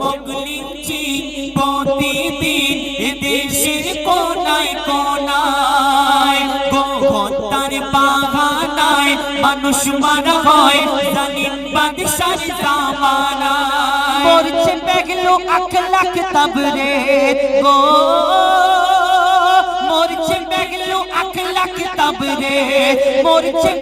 মগলিচি প্রতিদিন দেশের কোনায় কোনায় গো হত্যার বাগানায় মানুষ মারা হয়, জালিম বাদশার জামানায়। মরছে আখ লাখ তাবরে, গো মরছে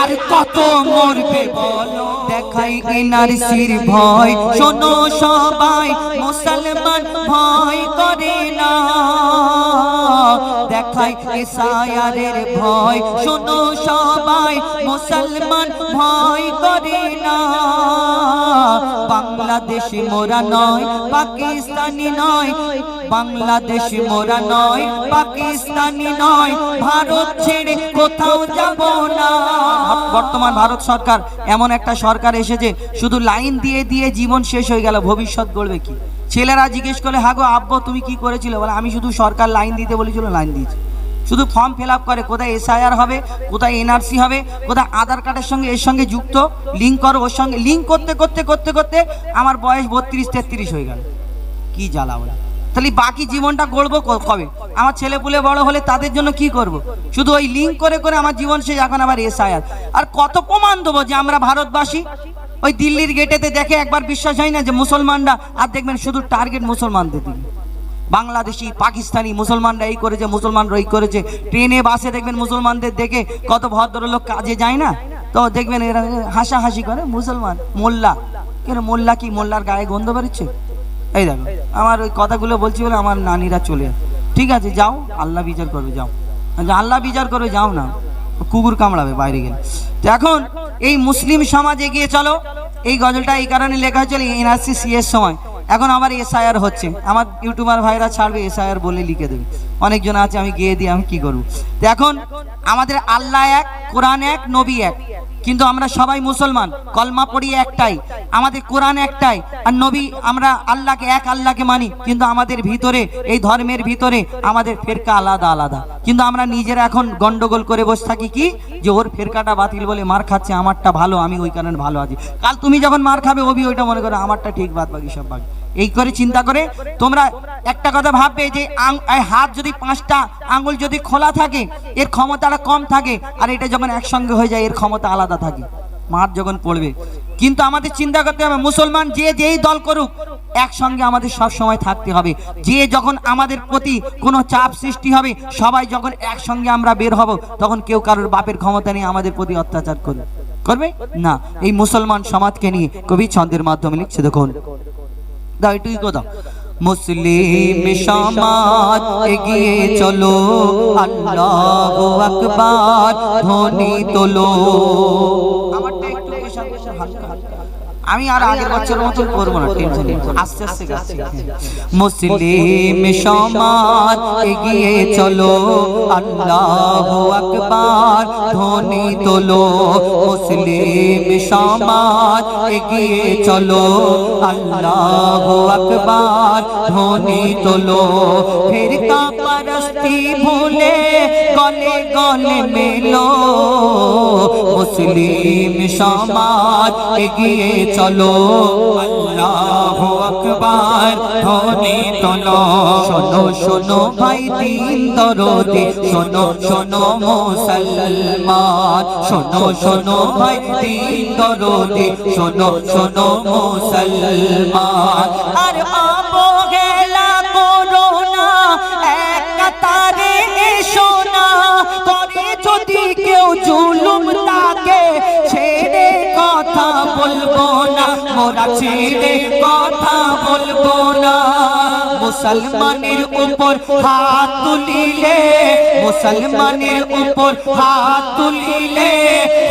আর কত মরবে বলো? দেখাই এনআরসির ভয়। শোনো সবাই মুসলমান ভয় করে না। দেখাই এসআইআরের ভয়। শোনো সবাই, মুসলমান ভয় করে না। বাংলাদেশি মোরা নয়, পাকিস্তানি নয়। বাংলাদেশি মোরা নয়, পাকিস্তানি নয়। ভারত ছেড়ে কোথাও যাব না। বর্তমান ভারত সরকার এমন একটা সরকার এসেছে, শুধু লাইন দিয়ে দিয়ে জীবন শেষ হয়ে গেল, ভবিষ্যৎ গড়বে কি? ছেলেরা জিজ্ঞেস করলে হাগো আব্বু, তুমি কি করেছিলে? বলে, আমি শুধু সরকার লাইন দিতে বলেছিল, লাইন দিয়েছি। শুধু ফর্ম ফিল আপ করে, কোথায় এসআইআর হবে, কোথায় এনআরসি হবে, কোথায় আধার কার্ডের সঙ্গে, এর সঙ্গে যুক্ত লিঙ্ক করো, ওর সঙ্গে লিঙ্ক করতে করতে করতে করতে আমার বয়স বত্রিশ, তেত্রিশ হয়ে গেল। কি জ্বালা বলে। তাহলে বাকি জীবনটা গড়বো কবে? আমার ছেলে পুলে বড় হলে তাদের জন্য কি করব। শুধু ওই লিঙ্ক করে করে আমার জীবন শেষ, এখন আবার এসআইআর। আর কত প্রমাণ দেবো যে আমরা ভারতবাসী? ওই দিল্লির গেটেতে দেখে একবার বিশ্বাস হয় না যে মুসলমানরা আর দেখবেন শুধু টার্গেট মুসলমানদের দিকে বাংলাদেশি পাকিস্তানি মুসলমানরা এই করেছে মুসলমানরা এই করেছে। ট্রেনে বাসে দেখবেন মুসলমানদের দেখে কত ভদ্রলোক কাজে যায় না? তো দেখবেন এরা হাসাহাসি করে মুসলমান মোল্লা। কেন মোল্লা কি মোল্লার গায়ে গন্ধ বেরোচ্ছে? এই দেখো আমার ওই কথাগুলো বলছি বলে আমার নানিরা চলে। ঠিক আছে যাও আল্লাহ বিচার করবে যাও। আচ্ছা, আল্লাহ বিচার করবে যাও না। কুকুর কামড়াবে বাইরে গেলে। এখন এই মুসলিম সমাজ এগিয়ে চলো। এই গজলটা এই কারণে লেখা হয়েছিল এনআরসি সি এর সময়। এখন আমার এসআইআর হচ্ছে। আমার ইউটিউবার ভাইরা ছাড়বে এসআইআর বলে লিখে দেবে। অনেকজন আছে, আমি গিয়ে দিই, আমি কি করব? এখন আমাদের আল্লাহ এক, কোরআন এক, নবী এক। কিন্তু আমরা সবাই মুসলমান, কলমা পড়ি একটাই, আমাদের কোরআন একটাই, আর নবী আমরা আল্লাহকে এক, আল্লাহকে মানি, কিন্তু আমাদের ভিতরে, এই ধর্মের ভিতরে আমাদের ফেরকা আলাদা আলাদা। কিন্তু আমরা নিজেরা এখন গন্ডগোল করে বসে থাকি কি? যে ওর ফেরকাটা বাতিল বলে মার খাচ্ছে, আমারটা ভালো, আমি ওই কারণে ভালো আছি। কাল তুমি যখন মার খাবে ওবি ওইটা মনে করো, আমারটা ঠিক বাদ বাকি সব বাকি। এই করে চিন্তা করে, তোমরা একটা কথা ভাববে যে হাত যদি পাঁচটা আঙ্গুল যদি খোলা থাকে, এর ক্ষমতাটা কম থাকে, আর এটা যখন একসঙ্গে হয়ে যায়, এর ক্ষমতা আলাদা থাকে। মার যখন পড়বে। কিন্তু আমাদের চিন্তা করতে হবে, মুসলমান যে যেই দল করুক, একসঙ্গে আমাদের সব সময় থাকতে হবে। যে যখন আমাদের প্রতি কোনো চাপ সৃষ্টি হবে, সবাই যখন একসঙ্গে আমরা বের হব, তখন কেউ কারোর বাপের ক্ষমতা নিয়ে আমাদের প্রতি অত্যাচার করবে। করবে? না। এই মুসলমান সমাজকে নিয়ে কবি ছন্দের মাধ্যমে লিখছে দেখুন। দাও এটুকুই কথা? মুসলিম সমাজ এগিয়ে চলো, আল্লাহ আকবার, ধ্বনি তোলো। আমারটা একটু হালকা হালকা। আমি আর আগের বছর মতন করব না টেনশন আস্তে আস্তে মুসলিম সমাজ এগিয়ে চলো। আল্লাহ আকবার। ধ্বনি তোলো। মুসলিম সমাজ এগিয়ে চলো। আল্লাহ আকবার। ধ্বনি তোলো। ফির কাপরস্তি ভুলে গলে গলে মেলো। মুসলিম সমাজ এগিয়ে চলো, আল্লাহ আকবার ধ্বনি তোলো। শোনো শোনো ভাই দিন দরদি, শোনো শোনো মুসলমান। শোনো শোনো ভাই দিন দরদি, শোনো শোনো মুসলমান। আর অবহেলা করো না এক কাতারে এসো না। করে যদি কেউ জুলুম তাকে মোরা ছেড়ে কথা বলব না। মুসলমানের উপর হাত তুলিলে, মুসলমানের উপর হাত তুলিলে,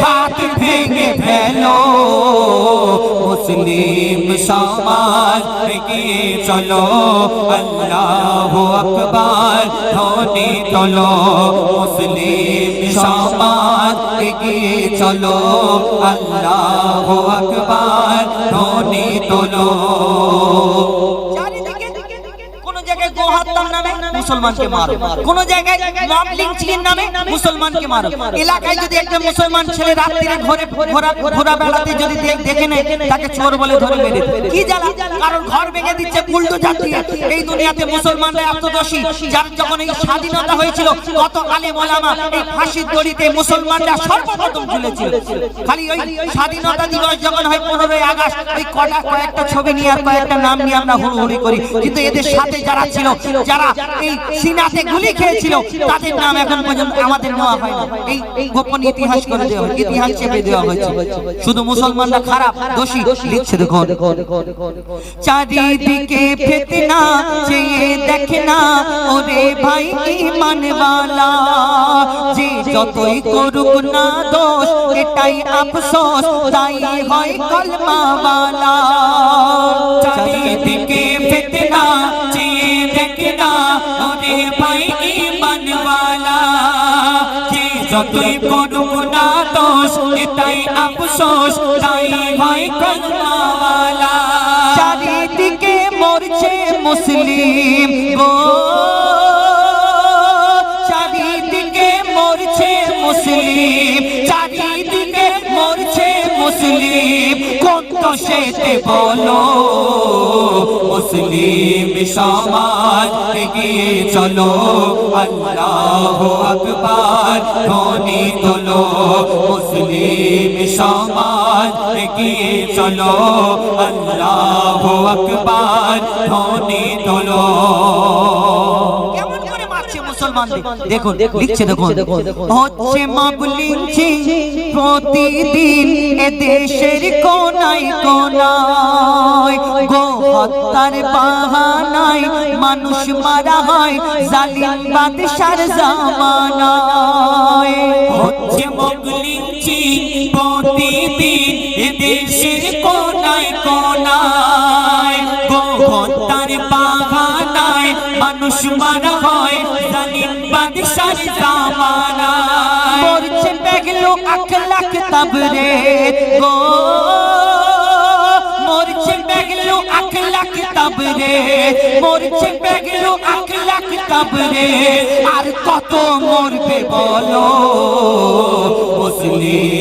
হাত ভেঙে ফেলো। মুসলিম সমাজ এগিয়ে চলো, আল্লাহ আকবার ধ্বনি তোলো। মুসলিম সমাজ এগিয়ে চলো, আল্লাহ আকবার ধ্বনি তোলো। কোন নামে, মুসলমানকে মারো। কোন জায়গায় মব লিঞ্চিং নামে, মুসলমানকে মারো। এলাকায় যদি একটা মুসলমান ছেলে রাত্রিরে ঘরে ঘোরা ঘোরা বেড়াতে যদি দেখে নেয়, তাকে চোর বলে ধরে মেরে কি জ্বালা? কারণ ঘর ভেঙে দিচ্ছে উল্টো যাচ্ছে এই দুনিয়াতে মুসলমানরা এত দোষী যার যখন এই স্বাধীনতা হয়েছিল, কত আলেম ওলামা এই ফাঁসির দড়িতে মুসলমানরা সর্বপ্রথম ঝুলেছিল। খালি ওই স্বাধীনতা দিবস যখন হয় পনেরোই আগস্ট, ওই কটা কয়েকটা ছবি নিয়ে আর কয়েকটা নাম নিয়ে আমরা হুড়োহুড়ি করি। কিন্তু এদের সাথে যারা ছিল যারা এই সিনাতে গুলি খেয়েছিল তাদের নাম এখন পর্যন্ত আমাদের নেওয়া হয় না এই গোপন ইতিহাস করে দেওয়া হয় ইতিহাস চেপে দেওয়া হয়েছে। শুধু মুসলমানরা খারাপ দোষী। লিখছে দেখো চারিদিকে ফেতনা চেয়ে দেখে না। ওরে ভাই ইমানওয়ালা যে যতই করুক না দোষ এটাই আফসোস তাই হয় কলমাওয়ালা। চারিদিকে ফিতনা দেখনা ভাই ইমানওয়ালা যে যতই করুক না দোষ, এটাই আফসোস, তাই হয় কলমাওয়ালা চারিদিকে মরছে মুসলিম গো। চারিদিকে মরছে মুসলিম, চারিদিকে মরছে মুসলিম কোন দোষেতে বলো মুসলিম সমাজ এগিয়ে চলো আল্লাহ আকবার ধ্বনি তোলো মুসলিম সমাজ এগিয়ে চলো আল্লাহ আকবার ধ্বনি তোলো কেমন করে মারছে মুসলমানদের। দেখুন লিখছে দেখুন। হচ্ছে মাবলিঞ্চি প্রতিদিন এ দেশের কোনায় কোনায় গো হত্যার বাহানায় মানুষ মারা হয় জালিম বাদশার জামানায়। হচ্ছে মগলিঞ্চি প্রতিদিন এ দেশের কোনায় কোনায় গো হত্যার বাহানায় মানুষ মারা হয় জালিম বাদশার জামানায়। মরছে বেগলো আখলাক তবরে। গো মরছে বেগলো আখলাক তবরে। মরছে বেগলো আখলাক তবরে। আর কত মরবে বলো মুসলিম?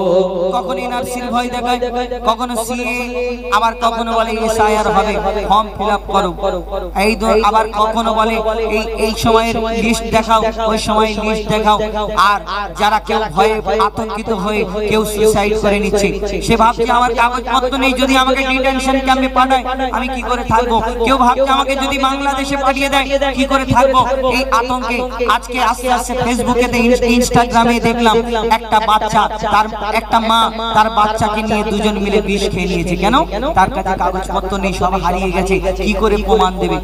কখনো ভয় দেখায়, কখনো সিএ আবার কখনো বলে এসআইআর হবে, ফর্ম ফিল আপ করো। এই আবার কখনো বলে এই এই সময়ের লিস্ট দেখাও, ওই সময়ের লিস্ট দেখাও। আর যারা কেউ ভয়ে আতঙ্কিত হয়ে কেউ সুসাইড করে নিচ্ছে, সে ভাবছে আমার কাগজপত্র নেই, যদি আমাকে ডিটেনশন ক্যাম্পে পাঠায়, আমি কি করে থাকব? কেউ ভাবছে আমাকে যদি বাংলাদেশে পাঠিয়ে দেয়, কি করে থাকব? এই আতঙ্কে আজকে আস্তে আস্তে ফেসবুকে ইনস্টাগ্রামে দেখলাম, একটা বাচ্চা, তার একটা মা, তার বাচ্চাকে নিয়ে দুজন মিলে বিষ খেয়ে নিয়েছে। কেন? তার কাছে কাগজপত্র নেই, সব হারিয়ে গেছে। কি করে প্রমাণ দেবে?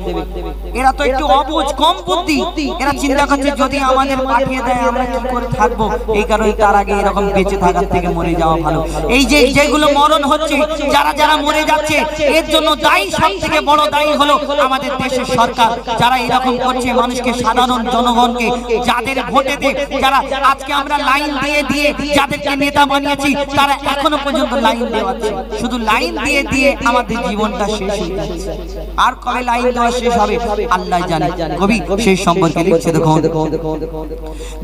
এরা তো একটু অবুঝ, কম বুদ্ধি। এরা চিন্তা করছে, যদি আমাদের পাঠিয়ে দেয়, আমরা কি করে থাকব? এই কারণে তার আগে এরকম বেঁচে থাকার থেকে মরে যাওয়া ভালো। এই যে যেগুলো মরণ হচ্ছে, যারা যারা মরে যাচ্ছে, এর জন্য দায়ী, সব থেকে বড় দায়ী হলো আমাদের দেশের সরকার। যারা এরকম করছে, মানুষকে, সাধারণ জনগণকে, যাদের ভোটেতে যারা আজকে আমরা লাইন দিয়ে দিয়ে যাদেরকে নেতা বানিয়েছি, তারা এখনও পর্যন্ত লাইন দেওয়াচ্ছে শুধু লাইন দিয়ে দিয়ে আমাদের জীবনটা শেষ হয়ে যাচ্ছে আর কবে লাইন দেওয়া শেষ হবে? আল্লাহ জানে। কবি, সেই সম্পর্কে লিখছে দেখো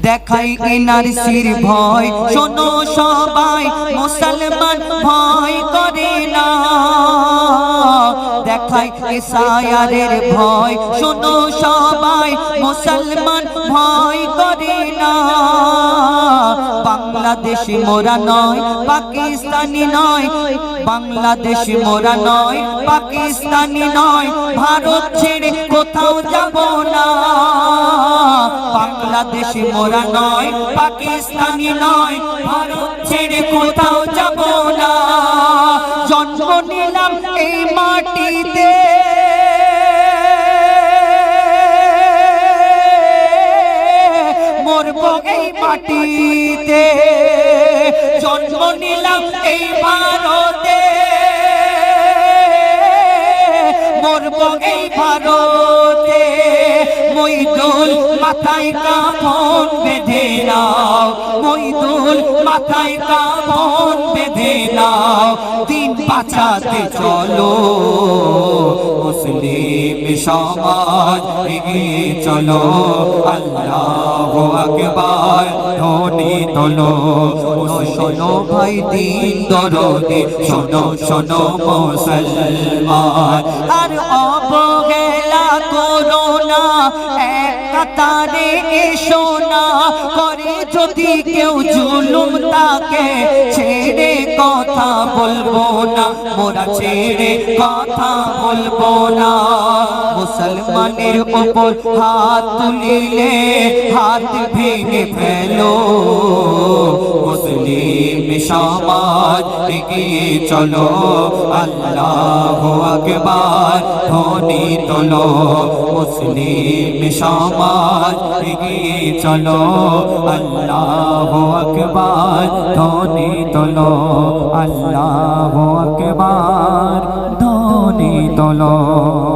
দেখাই এনআরসির ভয়, শোনো সবাই, মুসলমান ভয় করে না। দেখাই এসআইআরের ভয়, শোনো সবাই, মুসলমান ভয় করে না। বাংলাদেশ মোরা নয়, পাকিস্তানি নয়। বাংলাদেশ মোরা নয়, পাকিস্তানি নয়। ভারত ছেড়ে কোথাও যাব না। বাংলাদেশ মোরা নয়, পাকিস্তানি নয়। ভারত ছেড়ে কোথাও যাব না। জন্ম নিলাম এই মাটিতে মাটিতে জন্ম নিলাম এই ভারতে। মরব এই ভারতে। মইদুল মাথায় কাপন বেঁধে নাও। মইদুল মাথায় কাপন বেঁধে নাও। দিন বাঁচাতে চলো। মুসলিম সমাজ এগিয়ে চলো। আল্লাহ আকবার, ধ্বনি তোলো। শোনো ভাই, দিন দরদে। শোনো শোনো মুসলমান। আর অবহেলা 哎，কাতারে এসো না করে যদি কেউ জুলুম তাকে ছেড়ে কথা বলব না। মোরা ছেড়ে কথা বলব না। মুসলমানের ওপর হাত তুলিলে হাত ভেঙে ফেলো। মুসলিম সমাজ এগিয়ে চলো। আল্লাহ আকবার ধ্বনি তোলো। মুসলিম সমাজ এগিয়ে চলো আল্লাহ আকবার ধনি তোলো আল্লাহ আকবার ধনি তোলো।